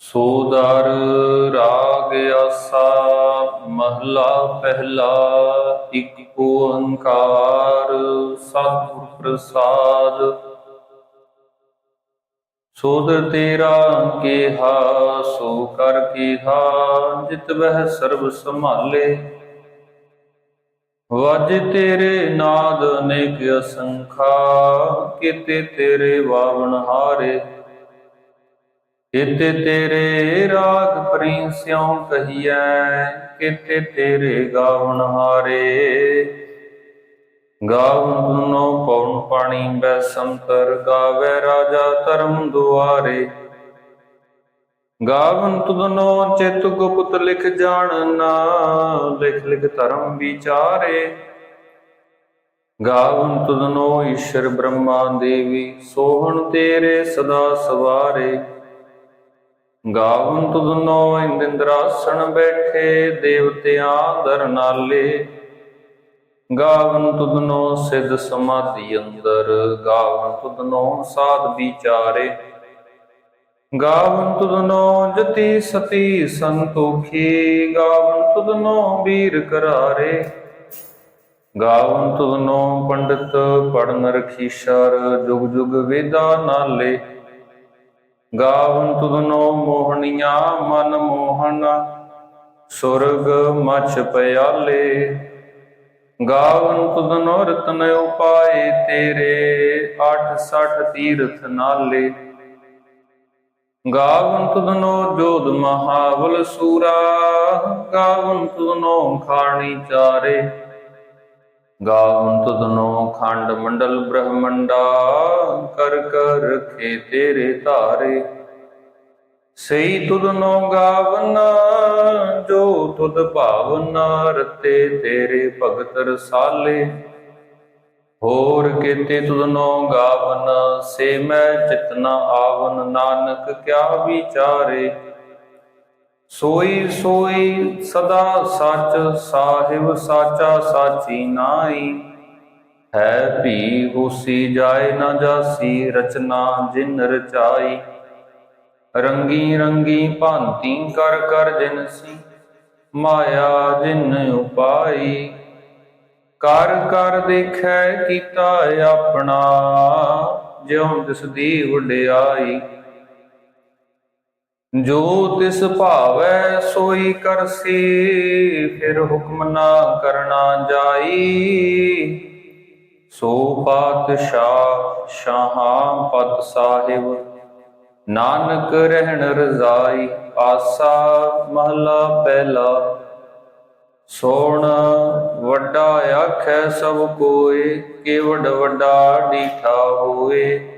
ਸੋਦਰ ਰਾਗ ਆਸਾ ਮਹਲਾ ਪਹਿਲਾ, ਇੱਕ ਓੰਕਾਰ ਸਤਿਗੁਰ ਪ੍ਰਸਾਦ। ਸੋਦ ਤੇਰਾ ਕੇਹਾ, ਸੋ ਕਰ ਕੀਹਾ, ਜਿਤ ਵਹਿ ਸਰਬ ਸੰਭਾਲੇ। ਵਜ ਤੇਰੇ ਨਾਦ ਅਨੇਕ ਅਸੰਖਾ ਕਿਤੇ ਤੇਰੇ ਵਾਵਣ ਹਾਰੇ। ਕਿਤੇ ਤੇਰੇ ਰਾਗ ਪ੍ਰੀਂ ਸਿਉ ਕਹੀਐ, ਕਿਤੇ ਤੇਰੇ ਗਾਵਣ ਹਾਰੇ। ਗਾਵਨ ਤੁਨੋ ਪਉਣ ਪਾਣੀ ਬੈ ਸੰਤਰ, ਗਾਵੇ ਰਾਜਾ ਧਰਮ ਦੁਆਰੇ। ਗਾਵਨ ਤੁਧਨੋ ਚਿਤ ਗੁਪਤ ਲਿਖ ਜਾਣਨਾ ਲਿਖ ਲਿਖ ਧਰਮ ਵਿਚਾਰੇ। ਗਾਵਨ ਤੁਧਨੋ ਈਸ਼ਰ ਬ੍ਰਹਮਾ ਦੇਵੀ, ਸੋਹਣ ਤੇਰੇ ਸਦਾ ਸਵਾਰੇ। ਗਾਵਨ ਤੁਧਨੋ ਇੰਦਰਾਸਣ ਬੈਠੇ ਦੇਵਤਿਆਂ ਦਰ ਗਾਵਨ ਤੁਧਨੋ ਸਿਧ ਸਮਾਧੀ ਅੰਦਰ, ਗਾਵਨ ਤੁਧਨੋ ਸਾਧ ਵਿਚਾਰੇ। ਗਾਵਨ ਤੁਧਨੋ ਜਤੀ ਸਤੀ ਸੰਤੋਖੀ ਗਾਵਨ ਤੁਧਨੋ ਵੀਰ ਕਰਾਰੇ। ਗਾਵਨ ਤੁਧਨੋ ਪੰਡਿਤ ਪੜਨ ਰਖੀਸ਼ਰ ਜੁਗ ਜੁਗ ਵੇਦਾ ਨਾਲੇ। ਗਾਵਨ ਤੁਧਨੋ ਮੋਹਣੀਆਂ, ਮਨ ਮੋਹਨ ਸੁਰਗ ਮਛ ਪਿਆਲੇ। ਗਾਵਨ ਤੁਧਨੋ ਰਤਨ ਉਪਾਏ ਤੇਰੇ 86 ਤੀਰਥ ਨਾਲੇ। ਗਾਵਨ ਤੁਧਨੋ ਜੋਧ ਮਹਾਬਲ ਸੂਰਾ, ਗਾਵਨ ਤੁਧਨੋ ਖਾਣੀ ਚਾਰੇ। ਗਾਵਨ ਤੁਧਨੋ ਖੰਡ ਮੰਡਲ ਬ੍ਰਹਮੰਡਾ, ਕਰ ਕਰ ਰਖੇ ਤੇਰੇ ਧਾਰੇ। ਸਈ ਤੁਧਨੋ ਗਾਵਨ, ਜੋ ਤੁਧ ਭਾਵਨਾ, ਰਤੇ ਤੇਰੇ ਭਗਤ ਰਸਾਲੇ। ਹੋਰ ਕੀਤੇ ਤੁਧਨੋ ਗਾਵਨਾ, ਸੇ ਮੈਂ ਚਿਤਨਾ ਆਵਨ, ਨਾਨਕ ਕਿਆ ਵਿਚਾਰੇ। ਸੋਈ ਸੋਈ ਸਦਾ ਸੱਚ, ਸਾਹਿਬ ਸਾਚਾ ਸਾਚੀ ਨਾਈ ਹੈ ਭੀ ਹੋਸੀ ਜਾਏ ਨਾ ਜਾਸੀ, ਰਚਨਾ ਜਿਨ ਰਚਾਈ। ਰੰਗੀ ਰੰਗੀ ਭਾਂਤੀ ਕਰ ਕਰ ਜਿਨ ਸੀ, ਮਾਇਆ ਜਿਨ ਉਪਾਈ। ਕਰ ਕਰ ਦੇਖੈ ਕੀਤਾ ਆਪਣਾ, ਜਿਉ ਤਿਸ ਦੀ ਵਡਿਆਈ ਜੋ ਤਿਸ ਭਾਵੈ ਸੋਈ ਕਰਸੀ, ਫਿਰ ਹੁਕਮ ਨਾ ਕਰਨਾ ਜਾਈ। ਸੋ ਪਾਤਸ਼ਾਹ ਸ਼ਾਹਾਂ ਪਤ ਸਾਹਿਬ, ਨਾਨਕ ਰਹਿਣ ਰਜ਼ਾਈ ਆਸਾ ਮਹਲਾ ਪਹਿਲਾ। ਸੋਣ ਵੱਡਾ ਆਖੈ ਸਭ ਕੋਏ ਕੇਵਡ ਵੱਡਾ ਡੀਠਾ ਹੋਏ।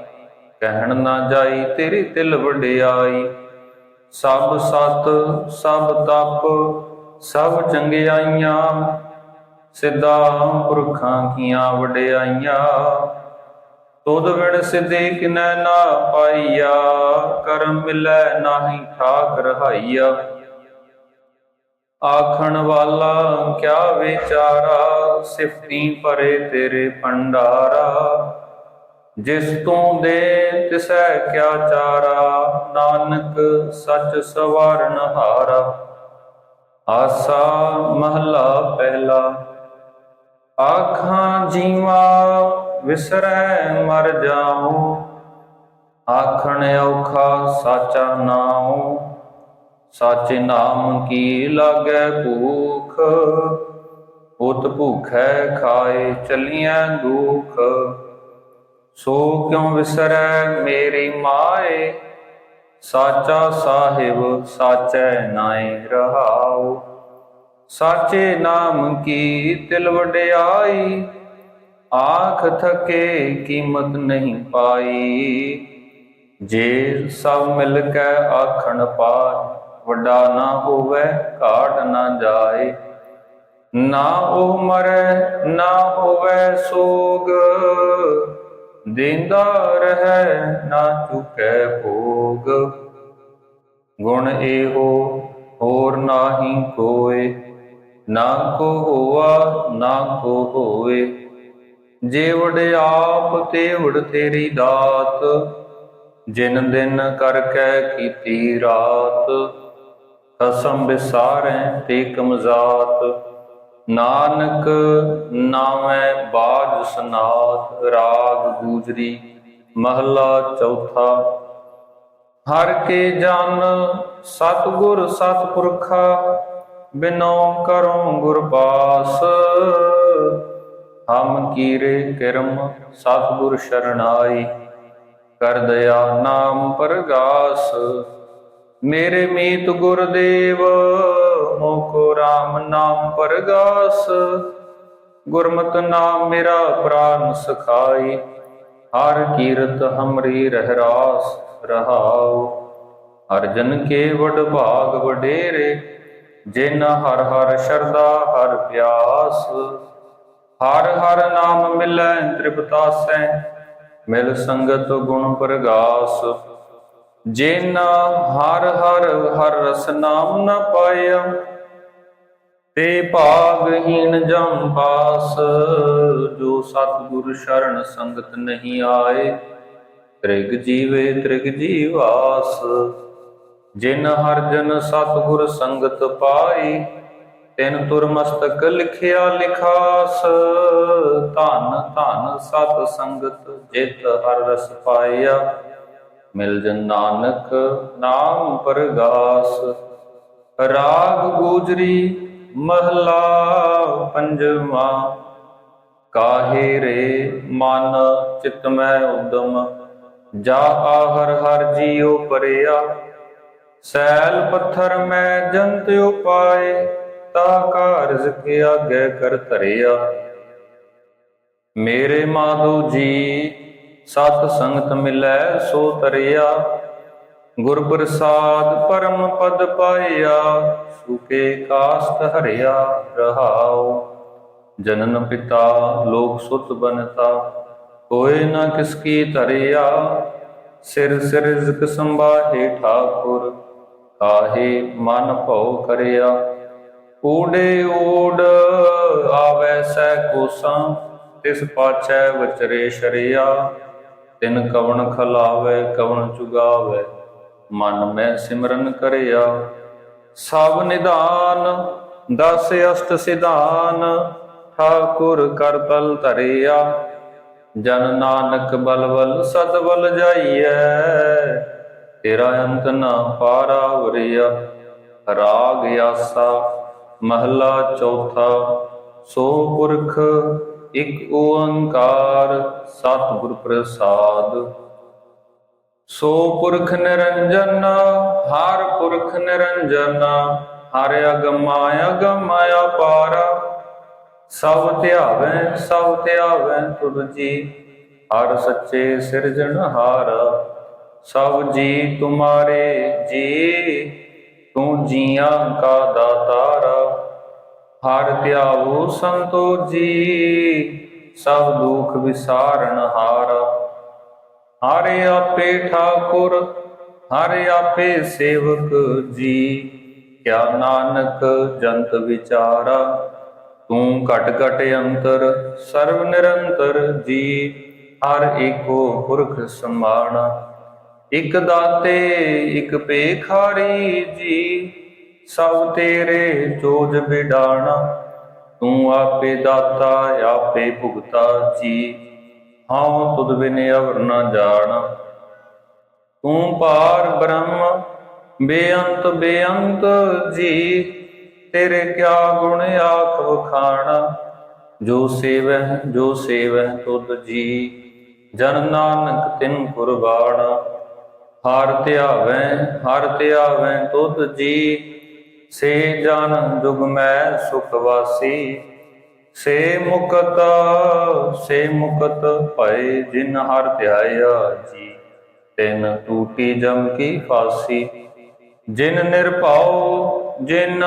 ਕਹਿਣ ਨਾ ਜਾਈ ਤੇਰੀ ਤਿਲ ਵਡਿਆਈ। ਸਭ ਸਤ, ਸਭ ਤਪ, ਸਭ ਚੰਗਿਆਈਆਂ। ਸਿੱਧਾ ਪੁਰਖਾਂ ਕੀਆਂ ਵਡਿਆਈਆਂ। ਤੁਧ ਵਿਣ ਸਿਧੇ ਕਿਨੈ ਨਾ ਪਾਈਆ। ਕਰਮ ਮਿਲੈ ਨਾਹੀ ਠਾਕ ਰਹਾਈਆ। ਆਖਣ ਵਾਲਾ ਕਿਆ ਵਿਚਾਰਾ, ਸਿਫਤੀ ਭਰੇ ਤੇਰੇ ਭੰਡਾਰਾ। ਜਿਸ ਤੂੰ ਦੇ ਤਿਸੈ ਕਿਆ ਚਾਰਾ, ਨਾਨਕ ਸੱਚ ਸਵਾਰਨ ਹਾਰਾ। ਆਸਾ ਮਹਲਾ ਪਹਿਲਾ, ਆਖਾਂ ਜੀਵਾ ਵਿਸਰੈ ਮਰ ਜਾਉ, ਆਖਣ ਔਖਾ ਸਾਚਾ ਨਾਉ। ਸਾਚੇ ਨਾਮ ਕੀ ਲਾਗੈ ਭੂਖ, ਉਤ ਭੂਖੈ ਖਾਏ ਚਲੀਐ ਦੁਖ। ਸੋ ਕਿਉ ਵਿਸਰੈ ਮੇਰੀ ਮਾਏ? ਸਾਚਾ ਸਾਹਿਬ ਸਾਚੈ ਨਾਏ ਰਹਾਉ। ਸਾਚੇ ਨਾਮ ਕੀ ਤਿਲ ਵਡਿਆਈ? ਆਖ ਥਕੇ ਕੀਮਤ ਨਹੀਂ ਪਾਈ। ਜੇ ਸਭ ਮਿਲ ਕੇ ਆਖਣ ਪਾਰ, ਵੱਡਾ ਨਾ ਹੋਵੇ, ਘਾਟ ਨਾ ਜਾਏ। ਨਾ ਉਹ ਮਰੈ, ਨਾ ਹੋਵੇ ਸੋਗ। ਦਿੰਦਾ ਰਹੈ ਨਾ ਚੁਕੈ ਭੋਗ। ਗੁਣ ਇਹੋ ਹੋਰ ਨਾਹੀ ਕੋਏ, ਨਾ ਕੋ ਹੋਆ, ਨਾ ਕੋ ਹੋਏ। ਜੇ ਆਪ ਤੇ ਵਡ ਤੇਰੀ ਦਾਤ, ਜਿਨ ਦਿਨ ਕਰ ਕੈ ਕੀਤੀ ਰਾਤ। ਕਸਮ ਵਿਸਾਰੈ ਤੇ ਕਮਜ਼ਾਤ ਨਾਨਕ ਨਾਮੈ ਬਾਜ ਸਨਾਤ ਰਾਗ ਗੂਜਰੀ, ਮਹਲਾ ਚੌਥਾ। ਹਰ ਕੇ ਜਨ ਸਤਗੁਰ ਸਤਪੁਰਖਾ, ਬਿਨੋ ਕਰੋ ਗੁਰ ਪਾਸ। ਹਮ ਕੀਰੇ ਕਿਰਮ ਸਤਗੁਰ ਸ਼ਰਣਾਈ ਕਰ ਦਇਆ ਨਾਮ ਪਰਗਾਸ। ਮੇਰੇ ਮੀਤ ਗੁਰਦੇਵ ਮੋਕੋ RAM ਨਾਮ ਪਰਗਾਸ, ਗੁਰਮਤ ਨਾਮ ਮੇਰਾ ਪ੍ਰਾਨ ਸਖਾਈ, ਹਰ ਕੀਰਤ ਹਮਰੀ ਰਹਿ ਰਹਾਉ। ਹਰ ਜਨ ਕੇ ਵਡ ਭਾਗ ਵਡੇਰੇ, ਜਿਨ ਹਰ ਹਰ ਸ਼ਰਦਾ ਹਰ ਪਿਆਸ। ਹਰ ਹਰ ਨਾਮ ਮਿਲੈ ਤ੍ਰਿਪਤਾਸੈ, ਮਿਲ ਸੰਗਤ ਗੁਣ ਪ੍ਰਗਾਸ। ਜਿਨ ਹਰ ਹਰ ਹਰ ਰਸ ਨਾਮ ਨ ਪਾਇਆ ਤੇ ਭਾਗਹੀਣ ਜਮ ਪਾਸ, ਜੋ ਸਤਿਗੁਰ ਸ਼ਰਨ ਸੰਗਤ ਨਹੀਂ ਆਏ। ਤ੍ਰਿਗ ਜੀਵੇ ਤ੍ਰਿਗ ਜੀਵਾਸ ਜਿਨ ਹਰ ਜਨ ਸਤਿਗੁਰ ਸੰਗਤ ਪਾਈ ਤਿਨ ਤੁਰ ਮਸਤਕ ਲਿਖਿਆ ਲਿਖਾਸ। ਧਨ ਧਨ ਸਤ ਸੰਗਤ ਜਿਤ ਹਰ ਰਸ ਪਾਇਆ, ਮਿਲ ਜਨ ਨਾਨਕ ਨਾਮ ਪਰਗਾਸ। ਰਾਗ ਗੋਜਰੀ ਮਹਲਾ ਪੰਜਵਾ, ਕਾਹੇ ਰੇ ਮਨ ਚਿਤ ਮੈਂ ਉਦਮ, ਜਾ ਆਹਰ ਹਰ ਜੀਉ ਪਰਿਆ। ਸੈਲ ਪੱਥਰ ਮੈਂ ਜੰਤ ਉਪਾਏ, ਤਾ ਕਾਰਜ ਕੇ ਆਗੇ ਕਰ ਧਰਿਆ। ਮੇਰੇ ਮਾਧੋ ਜੀ, ਸਤ ਸੰਗਤ ਮਿਲੈ ਸੋ ਤਰਿਆ। ਗੁਰ ਪ੍ਰਸਾਦ ਪਰਮ ਪਦ ਪਾਇਆ ਸੁਕੇ ਕਾਸਤ ਹਰਿਆ ਰਹਾਉ। ਜਨਨ ਪਿਤਾ ਲੋਕ ਸੁਤ ਬਨਤਾ ਕੋਏ ਨਾ ਕਿਸ ਕੀ ਧਰਿਆ। ਸਿਰ ਸਿਰ ਰਿਜ਼ਕ ਸੰਭਾਹੇ ਠਾਕੁਰ, ਕਾਹੇ ਮਨ ਭਉ ਕਰਿਆ। ਊੜੇ ਊੜ ਆਵੈ ਸੈ ਕੋਸਾਂ, ਤਿਸ ਪਾਛੈ ਵਚਰੇ ਸ਼ਰਿਆ। ਤਿਨ ਕਵਣ ਖਲਾਵੇ, ਕਵਣ ਚੁਗਾਵੇ, ਮਨ ਮੈਂ ਸਿਮਰਨ ਕਰਿਆ। ਸਭ ਨਿਧਾਨ, ਦਸ ਅਸ਼ਟ ਸਿਧਾਨ, ਠਾਕੁਰ ਕਰ ਤਲ ਧਰਿਆ। ਜਨ ਨਾਨਕ ਬਲਵਲ ਸਤਬਲ ਜਾਈਐ, ਤੇਰਾ ਅੰਤ ਨਾ ਪਾਰਾ ਵਰਿਆ ਰਾਗ ਆਸਾ, ਮਹਲਾ ਚੌਥਾ, ਸੋ ਪੁਰਖ ਇਕ ਓੰਕਾਰ, ਸਤਿਗੁਰ ਪ੍ਰਸਾਦ। ਸੋ ਪੁਰਖ ਨਿਰੰਜਨ, ਹਰ ਪੁਰਖ ਨਿਰੰਜਨ, ਹਰ ਅਗਮਾ ਅਗਮ ਅਪਾਰਾ। ਸਭ ਧਿਆਵੈ ਸਭ ਧਿਆਵੈ ਤੁਧ ਜੀ, ਹਰ ਸੱਚੇ ਸਿਰਜਣਹਾਰ ਸਭ ਜੀ ਤੁਮਾਰੇ ਜੀ, ਤੂੰ ਜੀਆਂ ਕਾ ਦਾਤਾਰ। ਹਰ ਧਿਆਵੋ ਸੰਤੋ ਜੀ, ਸਭ ਦੁਖ ਵਿਸਾਰਨ ਹਾਰ ਆਪੇ ਠਾਕੁਰ, ਹਰਿ ਆਪੇ ਸੇਵਕ ਜੀ। ਕਿਆ ਨਾਨਕ ਜੰਤ ਵਿਚਾਰਾ, ਤੂੰ ਘਟ ਘਟ ਅੰਤਰ ਸਰਵ ਨਿਰੰਤਰ ਜੀ। ਹਰ ਏਕੋ ਪੁਰਖ ਸਮਾਣਾ ਇਕ ਦਾਤੇ, ਇਕ ਪੇਖਾਰੀ ਜੀ। ਸਭ ਤੇਰੇ ਜੋਜ ਬਿਡਾਣਾ ਤੂੰ ਆਪੇ ਦਾਤਾ, ਆਪੇ ਭੁਗਤਾ ਜੀ। ਹਉ ਤੁਧ ਬਿਨ ਅਵਰ ਨ ਜਾਣਾ। ਤੂੰ ਪਾਰ ਬ੍ਰਹਮ, ਬੇਅੰਤ ਬੇਅੰਤ ਜੀ, ਤੇਰੇ ਕਿਆ ਗੁਣ ਆਖ ਵਖਾਣਾ। ਜੋ ਸੇਵੈ ਜੋ ਸੇਵੈ ਤੁਧ ਜੀ, ਜਨ ਨਾਨਕ ਤਿਨ ਕੁਰਬਾਣਾ ਹਰ ਧਿਆਵੈ ਹਰ ਧਿਆਵੈ ਤੁਧ ਜੀ, ਸੇ ਜਨ ਜੁਗ ਮੈਂ ਸੁਖ ਵਾਸੀ। ਸੇ ਮੁਕਤ ਸੇ ਮੁਕਤ ਭਏ ਜਿਨ ਹਰ ਧਿਆਇਆ ਜੀ। ਤਿਨ ਟੂਟੀ ਜਮ ਕੀ ਫਾਸੀ, ਜਿਨ ਨਿਰਭਉ, ਜਿਨ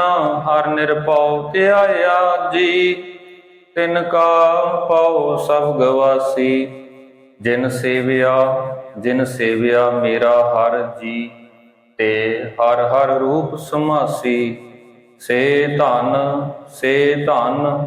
ਹਰ ਨਿਰਭਉ ਧਿਆਇਆ ਜੀ। ਤਿਨ ਕਾ ਪਾਉ ਸਭ ਗਵਾਸੀ, ਜਿਨ ਸੇਵਿਆ ਜਿਨ ਸੇਵਿਆ ਮੇਰਾ ਹਰ ਜੀ। ਤੇ ਹਰ ਹਰ ਰੂਪ ਸਮਾਸੀ, ਸੇ ਧਨ ਸੇ ਧਨ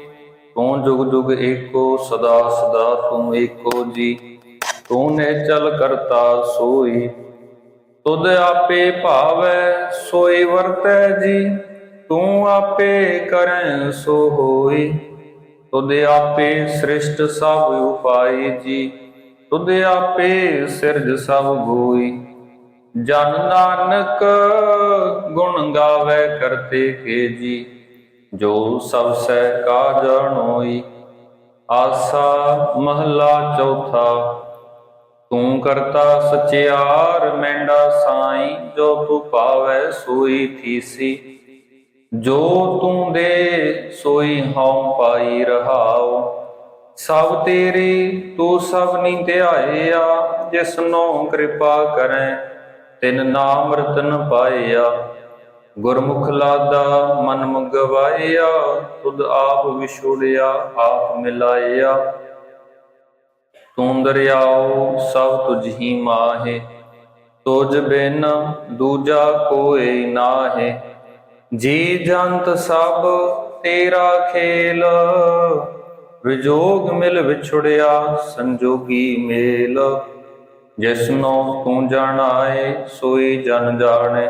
ਤੂੰ ਜੁਗ ਜੁਗ ਏਕੋ, ਸਦਾ ਸਦਾ ਤੂੰ ਏਕੋ ਜੀ। ਤੂੰ ਨੇ ਚਲ ਕਰਤਾ ਸੋਈ, ਤੁਧ ਆਪੇ ਭਾਵੈ, ਸੋਈ ਵਰਤੈ ਜੀ। ਤੂੰ ਆਪੇ ਕਰੈ ਸੋ ਹੋਈ, ਤੁਧ ਆਪੇ ਸ੍ਰਿਸ਼ਟ ਸਭ ਉਪਾਈ ਜੀ। ਤੁਧ ਆਪੇ ਸਿਰਜ ਸਭ ਹੋਈ ਜਨ ਨਾਨਕ ਗੁਣ ਗਾਵੇ ਕਰਤੇ ਕੇ ਜੀ। ਜੋ ਸਭ ਸਹਿ ਕਾ ਜਾਣੋਈ, ਆਸਾ ਮਹਲਾ ਚੌਥਾ। ਤੂੰ ਕਰਤਾ ਸਚਿਆਰ, ਮੈਂਡਾ ਸਾਈ, ਜੋ ਤੂੰ ਸੋਈ ਥੀਸੀ। ਜੋ ਤੂੰ ਦੇ ਸੋਈ ਹਉ ਪਾਈ ਰਹਾਉ, ਸਭ ਤੇਰੀ ਤੂੰ ਸਭ ਨੀ ਧਿਆਇਆ, ਜਿਸਨੋ ਕਿਰਪਾ ਕਰੈ, ਤਿਨ ਨਾਮ ਰਤਨ ਪਾਇਆ। ਗੁਰਮੁਖ ਲਾਦਾ, ਮਨ ਮੁਗਵਾਇਆ, ਤੁਧ ਆਪ ਵਿਛੋੜਿਆ, ਆਪ ਮਿਲਾਇਆ। ਤੂੰ ਦਰਿਆਓ, ਸਭ ਤੁਝ ਹੀ ਮਾਹੇ, ਤੁਝ ਬਿਨ ਦੂਜਾ ਕੋਈ ਨਾਹੇ। ਜੀ ਜੰਤ ਸਭ ਤੇਰਾ ਖੇਲ, ਵਿਜੋਗ ਮਿਲ ਵਿਛੜਿਆ, ਸੰਜੋਗੀ ਮੇਲ। ਜਿਸਨੋ ਤੂੰ ਜਾਣਾਏ, ਸੋਈ ਜਨ ਜਾਣੇ।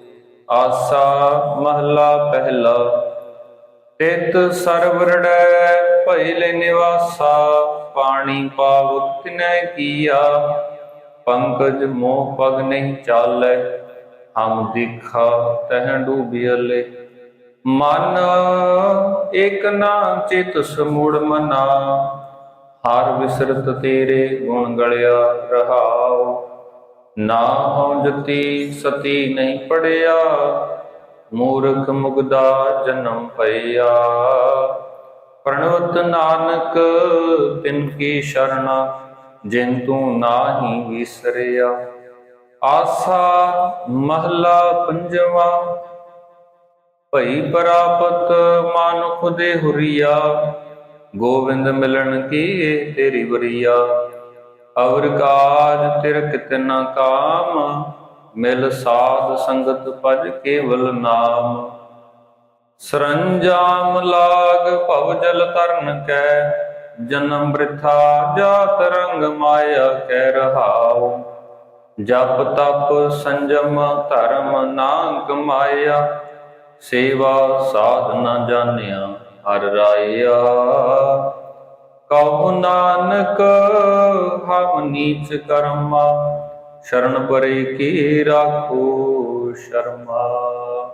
ਆਸਾ ਮਹਲਾ ਪਹਿਲਾ। ਤਿਤ ਸਰਵਰੜੈ ਭਇਲੇ ਨਿਵਾਸਾ, ਪਾਣੀ ਪਾਵਕ ਤਿਨੈ ਕੀਆ। ਪੰਕਜ ਮੋਹ ਪਗ ਨਹੀਂ ਚਾਲੈ, ਹਮ ਦਿਖਾ ਤਹ ਡੂਬਿਅਲੇ। ਮਨ ਇਕ ਨਾ ਚਿਤ ਸਮੂੜ ਮਨਾ, ਹਰ ਵਿਸਰਤ ਤੇਰੇ ਗੁਣ ਗਲਿਆ ਰਹਾਉ। ਨਾ ਹਉ ਜਤੀ ਸਤੀ ਨਹੀਂ ਪੜਿਆ, ਮੂਰਖ ਮੁਗਦਾ ਜਨਮ ਪਈਆ ਪ੍ਰਣਵਤ ਨਾਨਕ, ਤਿਨ ਕੀ ਸ਼ਰਣਾ, ਜਿਨ ਤੂੰ ਨਾਹੀ ਵਿਸਰਿਆ। ਆਸਾ ਮਹਲਾ ਪੰਜਵਾ, ਭਈ ਪ੍ਰਾਪਤ ਮਾਨੁਖ ਦੇ ਹੁਰੀਆ ਗੋਬਿੰਦ ਮਿਲਣ ਕੀ ਤੇਰੀ ਵਰੀਆ। ਅਵਰ ਕਾਜ ਤਿਰ ਕਿਤਨਾ ਕਾਮ, ਮਿਲ ਸਾਧ ਸੰਗਤ ਭਜ ਕੇਵਲ ਨਾਮ। ਸਰੰਜਾਮ ਲਾਗ ਭਵ ਜਲ ਤਰਨ ਕੈ, ਜਨਮ ਬ੍ਰਿਥਾ ਜਾਤ ਰੰਗ ਮਾਇਆ ਕਹਿ ਰਹਾਉ। ਜਪ ਤਪ ਸੰਜਮ ਧਰਮ ਨਾ ਕਮਾਇਆ ਸੇਵਾ ਸਾਧਨਾ ਜਾਣਿਆ ਹਰ ਰਾਇਆ। ਕਉ ਨਾਨਕ ਹਮ ਨੀਚ ਕਰਮਾ, ਸ਼ਰਨ ਪਰੇ ਕੀ ਰਾਖੋ ਸ਼ਰਮਾ।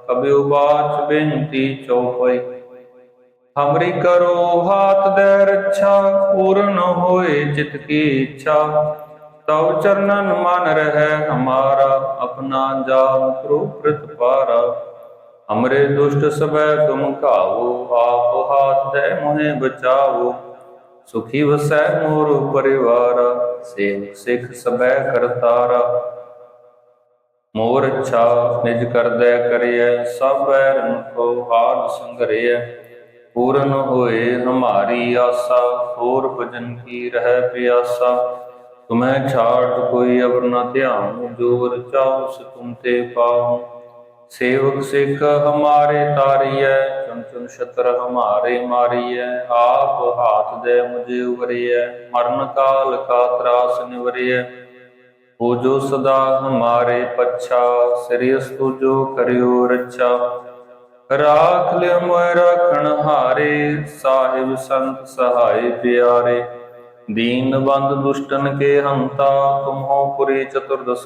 ਕਬਿਉ ਬਾਚ ਬੇਨਤੀ ਚਉਪਈ, ਹਮਰੀ ਕਰੋ ਹਾਥ ਦੇ ਰੱਛਾ, ਪੂਰਨ ਹੋਏ ਜਿਤ ਕੀ ਇੱਛਾ। ਤਵ ਚਰਨਨ ਮਨ ਰਹਿ ਹਮਾਰਾ, ਆਪਣਾ ਜਾਪ ਪ੍ਰੋਪ੍ਰਿਤ ਪਾਰਾ। ਹਮਰੇ ਦੁਸ਼ਟ ਸਭੈ ਤੁਮ ਕਾਵੋ ਆਪ ਹਾਥ ਦੇ ਮੋਹਿ ਬਚਾਵੋ। ਸੁਖੀ ਵਸੈ ਮੋਰ ਪਰਿਵਾਰ ਸੇਵ ਸਿਖ ਸਬੈ ਕਰਤਾਰਾ ਮੋਰ ਅੱਛਾ ਨਿਜ ਕਰਦੈ ਕਰਿਐ, ਸਭ ਐਰਨ ਕੋ ਹਾਲ ਸੰਗਰਿਐ। ਪੂਰਨ ਹੋਏ ਹਮਾਰੀ ਆਸਾ, ਹੋਰ ਭਜਨ ਕੀ ਰਹਿ ਪਿਆਸਾ। ਤੁਮੈ ਛਾੜ ਕੋਈ ਅਵਰ ਨ ਧਿਆਉ ਜੋ ਰਚਾਉ ਸ ਤੁਮ ਤੇ ਪਾਉ। ਸੇਵਕ ਸਿੱਖ ਹਮਾਰੇ ਤਾਰੀਐ ਚੁਨ ਚੁਨ ਛਤਰ ਹਮਾਰੇ ਮਾਰੀਐ, ਆਪ ਹਾਥ ਦੇ ਮੁਝੇ ਉਵਰੀਐ, ਮਰਨ ਕਾਲ ਕਾ ਤਰਾਸ ਨਿਵਰੀਐ। ਹੋ ਜੋ ਸਦਾ ਹਮਾਰੇ ਪੱਛਾ ਸ੍ਰੀਅਸ ਜੋ ਕਰਿਓ ਰੱਛਾ। ਰਾਖ ਲਿਓ ਮੋਇ ਰਾਖਣ ਹਾਰੇ, ਸਾਹਿਬ ਸੰਤ ਸਹਾਈ ਪਿਆਰੇ। ਦੀਨ ਬੰਦ ਦੁਸ਼ਟਨ ਕੇ ਹੰਤਾ, ਤੁਮਹੋ ਪੁਰੀ ਚਤੁਰਦਸ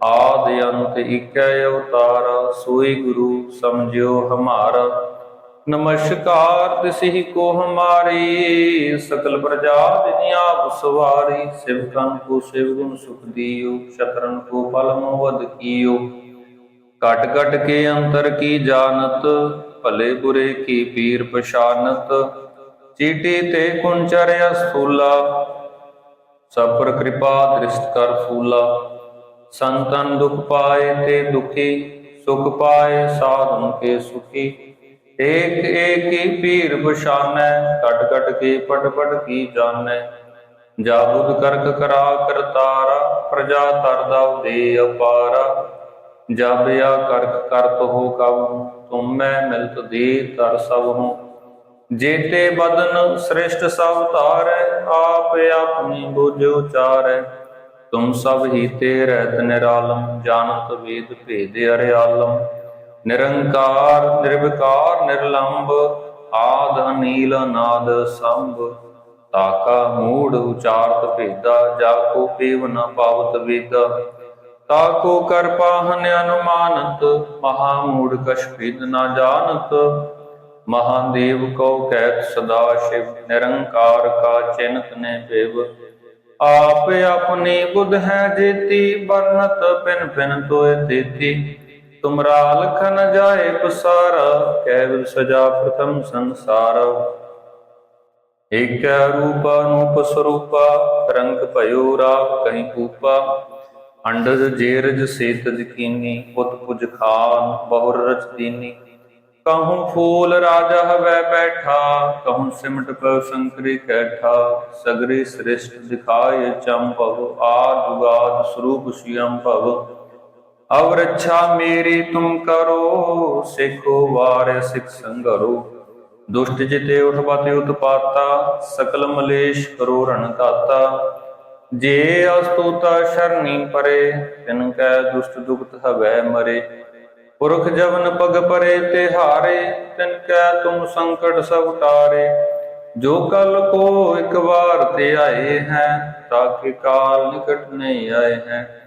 ਆਦਿ ਅੰਤ ਇਕੈ ਅਵਤਾਰ, ਸੋਈ ਗੁਰੂ ਸਮਝਿਓ ਹਮਾਰ। ਨਮਸਕਾਰ ਤਿਸਹੀ ਕੋ ਹਮਾਰੀ ਸਕਲ ਪ੍ਰਜਾ ਦਿਨ ਆਪ ਸਵਾਰੀ ਸਿਵਕਨ ਕੋ ਸਿਵ ਗੁਣ ਸੁਖ ਦੀਓ, ਸ਼ਤਰਨ ਕੋ ਫਲ ਮੋਵਦ ਕੀਓ। ਕਟ ਕਟ ਕੇ ਅੰਤਰ ਕੀ ਜਾਣਤ, ਭਲੇ ਬੁਰੇ ਕੀ ਪੀਰ ਪਛਾਨਤ। ਚੀਟੀ ਤੇ ਕੁੰਚਰਿਆ ਸਥੂਲਾ, ਸਭ ਪਰ ਕਿਰਪਾ ਦ੍ਰਿਸ਼ਟ ਕਰ ਫੂਲਾ। ਸੰਤਨ ਦੁਖ ਪਾਏ ਤੇ ਦੁਖੀ, ਸੁਖ ਪਾਏ ਸਾਧਨ ਕੇ ਸੁਖੀ। ਏਕ ਏਕ ਹੀ ਪੀਰ ਪਛਾਨੈ ਕਟ ਕਟ ਕੇ ਪਟ ਪਟ ਕੀ ਜਾਣੈ। ਜਾਬੁਦ ਕਰਕ ਕਰਾ ਕਰਤਾਰਾ, ਪ੍ਰਜਾ ਤਰਦਾ ਦੇ ਅਪਾਰਾ। ਜਬ ਕਰਕ ਕਰਤ ਹੋ ਕਬ, ਤੁਮ ਮੈਂ ਮਿਲਤ ਦੇ ਤਰ ਸਭ ਹੂੰ। ਜੇਤੇ ਬਦਨ ਸ੍ਰਿਸ਼ਟ ਸਭ ਧਾਰੈ, ਆਪ ਆਪਣੀ ਬੁਝ ਉਚਾਰੈ। ਤੁਮ ਸਭ ਹੀ ਤੇ ਰਹਿਤ ਨਿਰਾਲਮ, ਜਾਣਤ ਵੇਦ ਭੇਦ ਅਰਿਆਲਮ। ਨਿਰੰਕਾਰ, ਨਿਰਵਿਕਾਰ ਨਿਰਲੰਭ ਆਦ, ਅਨੀਲ ਨਾਦ ਸੰਭ। ਤਾਕਾ ਮੂੜ, ਉਚਾਰਤ ਭੇਦਾ ਜਾ ਕੋ ਪੇਵ ਨ ਪਾਵਤ ਵੇਦਾ ਤਾਕੋ ਕਰ ਪਾਹਨ ਅਨੁਮਾਨਤ, ਮਹਾ ਮੂੜ ਕਛ ਭੇਦ ਨ ਜਾਣਤ। ਮਹਾਦੇਵ ਕੋ ਕਹਿਤ ਸਦਾ ਸ਼ਿਵ, ਨਿਰੰਕਾਰ ਕਾ ਚਿੰਤ ਨੇ ਭੇਵ। ਆਪ ਆਪਣੀ ਬੁੱਧ ਹੈ ਜੇਤੀ ਬਰਨਤ ਪਿਨ ਪਿਨ ਤੋਏ ਤੇਤੀ। ਤੁਮਰਾ ਲਖਨ ਜਾਏ ਪਸਾਰਾ, ਕੈਵਲ ਸਜਾ ਪ੍ਰਥਮ ਸੰਸਾਰ। ਏਕ ਰੂਪ ਅਨੂਪ ਸਰੂਪਾ, ਰੰਗ ਭਇਓ ਰਾਵ ਕਹੀਂ ਕੂਪਾ। ਅੰਡਜ ਜੇਰਜ ਸੇਤਜ ਕੀਨੀ ਪੁੱਤ ਪੁਜ ਖਾਨ, ਬਹੁਰ ਰਚ ਦੀਨੀ ਕਹੂੰ ਫੂਲ ਰਾਜਾ ਹਵੈ ਬੈਠਾ ਕਹੂੰ ਸਿਮਟ ਪਉ ਸੰਕਰੀ ਕੈਠਾ ਸਗਰੀ ਸ੍ਰਿਸ਼ਟ ਦਿਖਾਏ ਚੰਪਵ ਆਦ ਸਰੂਪ ਸਿਯੰ ਭਵ ਅਵ ਰੱਛਾ ਮੇਰੀ ਤੁਮ ਕਰੋ ਸਿੱਖੋ ਵਾਰ ਸਿਖ ਸੰਗਰੋ ਦੁਸ਼ਟ ਜਿਤੇ ਉਠਪਾਤੇ ਉਤਪਾਤਾ ਸਕਲ ਮਲੇਸ਼ ਕਰੋ ਰਣ ਕਾਤਾ ਜੇ ਅਸਤੂਤਾ ਸ਼ਰਨੀ ਪਰੇ ਤਿਨ ਕੈ ਦੁਸ਼ਟ ਦੁਖਤ ਹਵੈ ਮਰੇ ਪੁਰਖ ਜਵਨ ਪਗ ਪਰੇ ਤੇ ਹਾਰੇ, ਤਿਨ ਕੈ ਤੁਮ ਸੰਕਟ ਸਭ ਟਾਰੇ ਜੋ ਕਲ ਕੋ ਇੱਕ ਵਾਰ ਤੇ ਆਏ ਹੈ ਤਾਕਿ ਕਾਲ ਨਿਕਟ ਨਹੀਂ ਆਏ ਹੈ।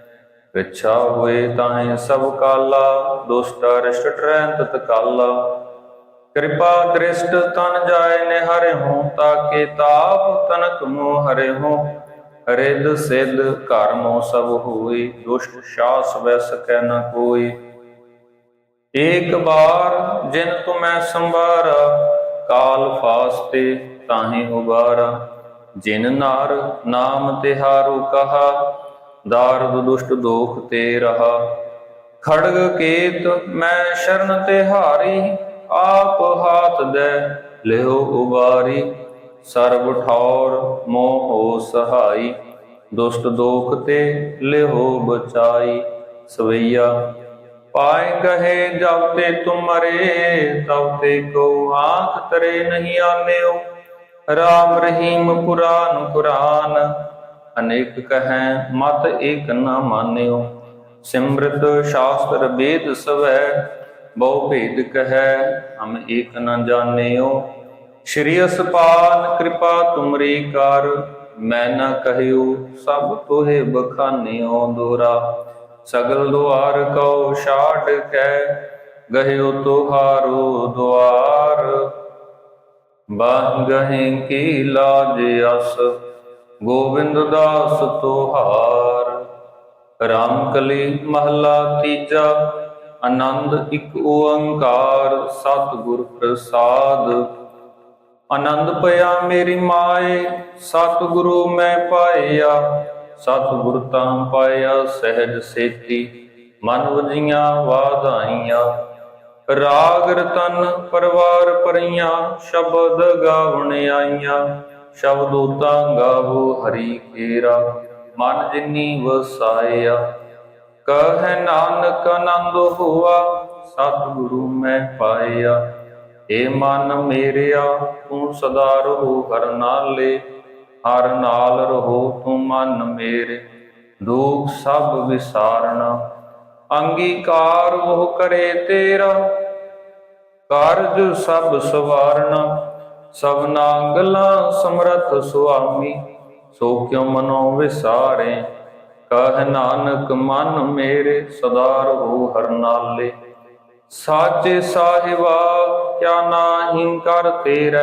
ਵਿਛਾ ਹੋਏ ਤਾਹੇ ਸਭ ਕਾਲਾ, ਦੁਸ਼ਟ ਅਰਿਸ਼ਟ ਟਰੈ ਤਤ ਕਾਲਾ ਕਿਰਪਾ ਦ੍ਰਿਸ਼ਟ ਤਨ ਜਾਏ ਨਿਹਰੇ ਹੋ ਹੂੰ ਤਾਕੇ ਤਾਪ ਤਨਕ ਮੋਹ ਹਰੇ ਹੂੰ। ਰਿੱਧ ਸਿੱਧ ਘਰ ਸਭ ਹੋਈ ਦੁਸ਼ਟ ਸ਼ਾਸ ਵੈ ਸਕੈ ਨ ਕੋਈ। ਏਕ ਬਾਰ ਜਿਨ ਤੁਮੈ ਸੰਭਾਰਾ, ਕਾਲ ਫਾਸਤੇ ਤਾਹੇ ਉਬਾਰਾ। ਜਿਨ ਨਾਰ ਨਾਮ ਤਿਹਾਰੂ ਕਹਾ, ਦਾਰਦ ਦੁਸ਼ਟ ਦੋਖ ਤੇ ਰਹਾ। ਖੜਗ ਕੇਤ ਮੈਂ ਸ਼ਰਨ ਤੇ ਆਪ ਹਾਥ ਦੇ ਲਿਓ ਉਬਾਰੀ। ਸਰਬ ਠੌਰ ਮੋਹ ਹੋ ਸਹਾਈ, ਦੁਸ਼ਟ ਦੋਖ ਤੇ ਲਿਓ ਬਚਾਈ। ਸਵਈਆ ਪਾਏ ਕਹੇ ਜਬ ਤੇ ਤੁਮਰੇ ਤਬ ਤੇ ਕੋ ਆਂਖ ਤਰੇ ਨਹੀਂ ਆਨਿਓ ਰਾਮ ਰਹੀਮ ਪੁਰਾਨ ਕੁਰਾਨ ਅਨੇਕ ਕਹੈ ਮਤ ਏਕ ਨਾ ਮਾਨਿਓ। ਸਿਮਰਤ ਸ਼ਾਸਤਰ ਵੇਦ ਸਵੈ, ਬਹੁ ਭੇਦ ਕਹੈ ਹਮ ਏਕ ਨ ਜਾਣਿਓ। ਸ਼੍ਰੀ ਅਸਪਾਨ ਕਿਰਪਾ ਤੁਮਰੀ ਕਰ, ਮੈਂ ਨਾ ਕਹਿਓ ਸਭ ਤੋਹੇ ਬਖਾਨਿਓ ਦੋਰਾ। ਸਗਲ ਦੁਆਰ ਕਉ ਛਾੜ ਕੈ, ਗਹਿਓ ਤੁਹਾਰੋ ਦੁਆਰ। ਬਾਹ ਗਹਿ ਕੀ ਲਾਜ ਅਸ, ਗੋਬਿੰਦ ਦਾਸ ਤੁਹਾਰ। ਰਾਮ ਕਲੀ ਮਹਲਾ ਤੀਜਾ, ਆਨੰਦ ਇੱਕ ਓੰਕਾਰ ਸਤਿਗੁਰ ਪ੍ਰਸਾਦ। ਆਨੰਦ ਪਿਆ ਮੇਰੀ ਮਾਏ, ਸਤਿਗੁਰੂ ਮੈਂ ਪਾਇਆ ਸਤਿਗੁਰ ਤਾਂ ਪਾਇਆ ਸਹਿਜ ਸੇਤੀ, ਮਨ ਵਜੀਆਂ ਵਾਧਾਈਆਂ। ਰਾਗ ਰਤਨ ਪਰਵਾਰ ਪਰੀਆਂ, ਸ਼ਬਦ ਗਾਵਣ ਆਈਆਂ। ਸ਼ਬਦੋ ਤਾਂ ਗਾਵੋ ਹਰੀ ਕੇਰਾ ਮਨ ਜਿਨੀ ਵਸਾਇਆ। ਕਹ ਨਾਨਕ ਆਨੰਦ ਹੋਆ, ਸਤਿਗੁਰੂ ਮੈਂ ਪਾਇਆ। ਏ ਮਨ ਮੇਰਿਆ, ਤੂੰ ਸਦਾ ਰਹੋ ਹਰ ਨਾਲੇ। ਹਰ ਨਾਲ ਰਹੋ ਤੂੰ ਮਨ ਮੇਰੇ ਦੁਖ ਸਭ ਵਿਸਾਰਣਾ। ਅੰਗੀਕਾਰ ਉਹ ਕਰੇ ਤੇਰਾ, ਕਾਰਜ ਸਭ ਸਵਾਰਣਾ। ਸਭਨਾ ਗੱਲਾਂ ਸਮਰਥ ਸੁਆਮੀ, ਸੋ ਕਿਉ ਮਨੋ ਵਿਸਾਰੇ? ਕਹ ਨਾਨਕ ਮਨ ਮੇਰੇ, ਸਦਾ ਰਹੋ ਹਰ ਨਾਲੇ। ਸਾਚੇ ਸਾਹਿਬਾ, ਕਿਆ ਨਾਹੀ ਕਰ ਤੇਰਾ?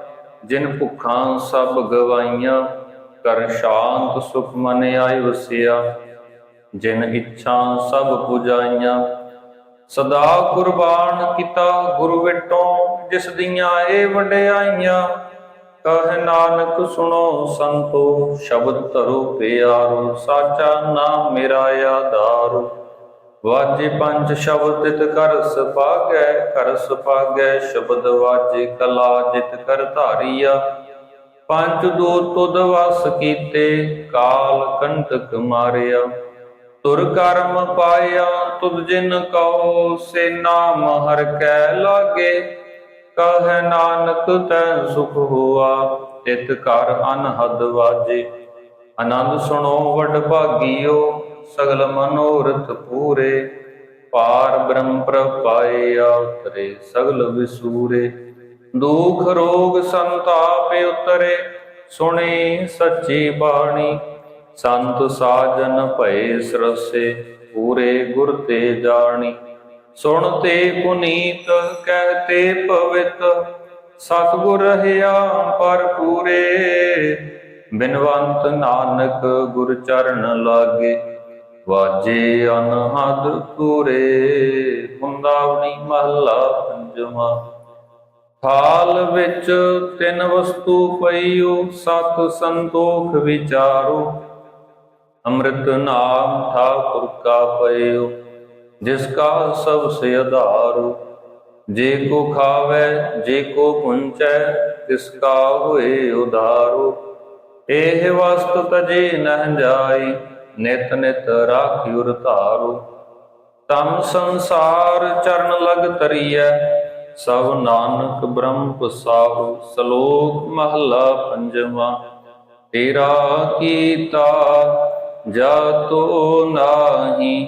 ਜਿਨ ਭੁੱਖਾਂ ਸਭ ਗਵਾਈਆਂ ਕਰ ਸ਼ਾਂਤ ਸੁਖ ਮਨ ਆਇ ਵਸਿਆ। ਜਿਨ ਇੱਛਾ ਸਭ ਪੁਜਾਈਆਂ, ਸਦਾ ਕੁਰਬਾਨ ਕੀਤਾ ਗੁਰੂ ਵਿਟੋਂ, ਜਿਸ ਦੀਆਂ ਏ ਵਡਿਆਈਆਂ। ਕਹ ਨਾਨਕ, ਸੁਣੋ ਸੰਤੋ, ਸ਼ਬਦ ਧਰੋ ਪਿਆਰੋ, ਸਾਚਾ ਨਾਮ ਮੇਰਾ ਆਧਾਰ। ਵਾਜੇ ਪੰਜ ਸ਼ਬਦ ਤਿਤ ਕਰ ਸੁਭਾਗੈ ਕਰ ਸੁਭਾਗੈ ਸ਼ਬਦ ਵਾਜੇ ਕਲਾ ਜਿਤ ਕਰ ਧਾਰੀਆ। ਪੰਜ ਦੋ ਤੁਧ ਵਸ ਕੀਤੇ, ਕਾਲ ਕੰਟਕ ਮਾਰਿਆ। ਤੁਰ ਕਰਮ ਪਾਇਆ, ਤੁਧ ਜਿਨ ਕਉ ਸੇ ਨਾਮ ਹਰ ਕੈ ਲਾਗੇ। ਕਹ ਨਾਨਕ, ਤੈ ਸੁਖ ਹੋਆ, ਤਿਤ ਕਰ ਅਨਹਦ ਵਾਜੇ। ਆਨੰਦ ਸੁਣੋ, ਵਡ ਭਾਗੀਓ। ਸਗਲ ਮਨੋਰਥ ਪੂਰੇ, ਪਾਰ ਬ੍ਰਹਮ ਪ੍ਰਪਾਇਆ ਉਤਰੇ ਸਗਲ ਵਿਸੂਰੇ। ਦੁਖ ਰੋਗ ਸੰਤਾਪ ਉਤਰੇ, ਸੁਣੀ ਸੱਚੀ ਬਾਣੀ। ਸੰਤ ਸਾਜਨ ਭਏ ਸਰਸੇ, ਪੂਰੇ ਗੁਰ ਤੇ ਜਾਣੀ। ਸੁਣ ਤੇ ਪੁਨੀਤ ਕਹਤੇ ਪਵਿੱਤ। ਸਤਿਗੁਰ ਰਹਿਆ ਪਰ ਪੂਰੇ, ਬਿਨਵੰਤ ਨਾਨਕ ਗੁਰ ਚਰਨ ਲਾਗੇ। ਵਾਜੇ ਅਨਹਦ ਪੂਰੇ ਹੁੰਦਾਵਣੀ ਮਹੱਲਾ ਪੰਜਵਾਂ। ਥਾਲ ਵਿੱਚ ਤਿੰਨ ਵਸਤੂ ਪਈਓ, ਸਤ ਸੰਤੋਖ ਵਿਚਾਰੋ। ਅੰਮ੍ਰਿਤ ਨਾਮ ਠਾਕੁਰ ਕਾ ਪਇਓ, ਜਿਸ ਕਾ ਸਭ ਸੇ ਆਧਾਰੋ। ਜੇ ਕੋ ਖਾਵੇ, ਜੇ ਕੋ ਪੁੰਚੈ, ਤਿਸ ਕਾ ਹੋਏ ਉਧਾਰੋ। ਇਹ ਵਸਤ ਤਜੇ ਨਹਿ ਜਾਈ ਨਿਤ ਨਿਤ ਰਾਖਿਉ ਧਾਰੂ। ਤਮ ਸੰਸਾਰ ਚਰਨ ਲਗ ਤਰੀਐ, ਸਭ ਨਾਨਕ ਬ੍ਰਹਮ ਪਸਾਹੁ ਸ਼ਲੋਕ ਮਹਲਾ ਪੰਜਵਾਂ, ਤੇਰਾ ਕੀਤਾ ਜਾਤੋ ਨਾਹੀ,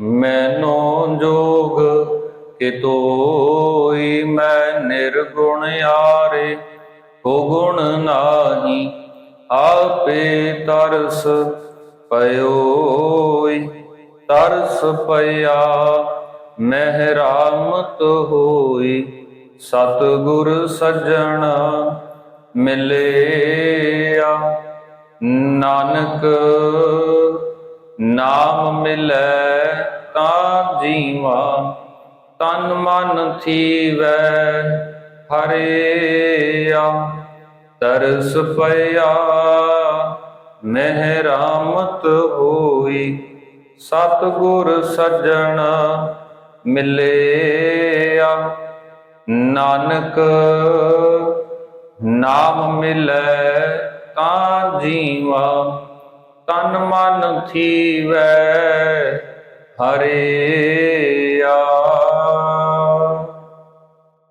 ਮੈਨੋ ਜੋਗ ਕਿ ਤੋਈ ਮੈਂ ਨਿਰਗੁਣ ਆਰੇ ਹੋ ਗੁਣ ਨਾਹੀ, ਆਪੇ ਤਰਸ ਪਇਓਈ, ਤਰਸ ਪਿਆ ਮਹਿਰਾਮਤ ਹੋਈ, ਸਤਿਗੁਰ ਸੱਜਣ ਮਿਲਿਆ। ਨਾਨਕ ਨਾਮ ਮਿਲੈ ਤਾਂ ਜੀਵਾ, ਤਨ ਮਨ ਥੀਵੈ ਹਰਿਆ। ਤਰਸ ਪਿਆ ਮਹਿ ਰਾਮਤ ਹੋਈ ਸਤ ਗੁਰ ਸੱਜਣ ਮਿਲਿਆ। ਨਾਨਕ ਨਾਮ ਮਿਲੈ ਤਾਂ ਜੀਵਾ, ਤਨ ਮਨ ਥੀਵੈ ਹਰਿਆ।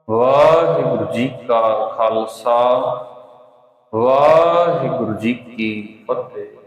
ਵਾਹਿਗੁਰੂ ਜੀ ਕਾ ਖਾਲਸਾ, ਵਾਹਿਗੁਰੂ ਜੀ ਕੀ 引っって。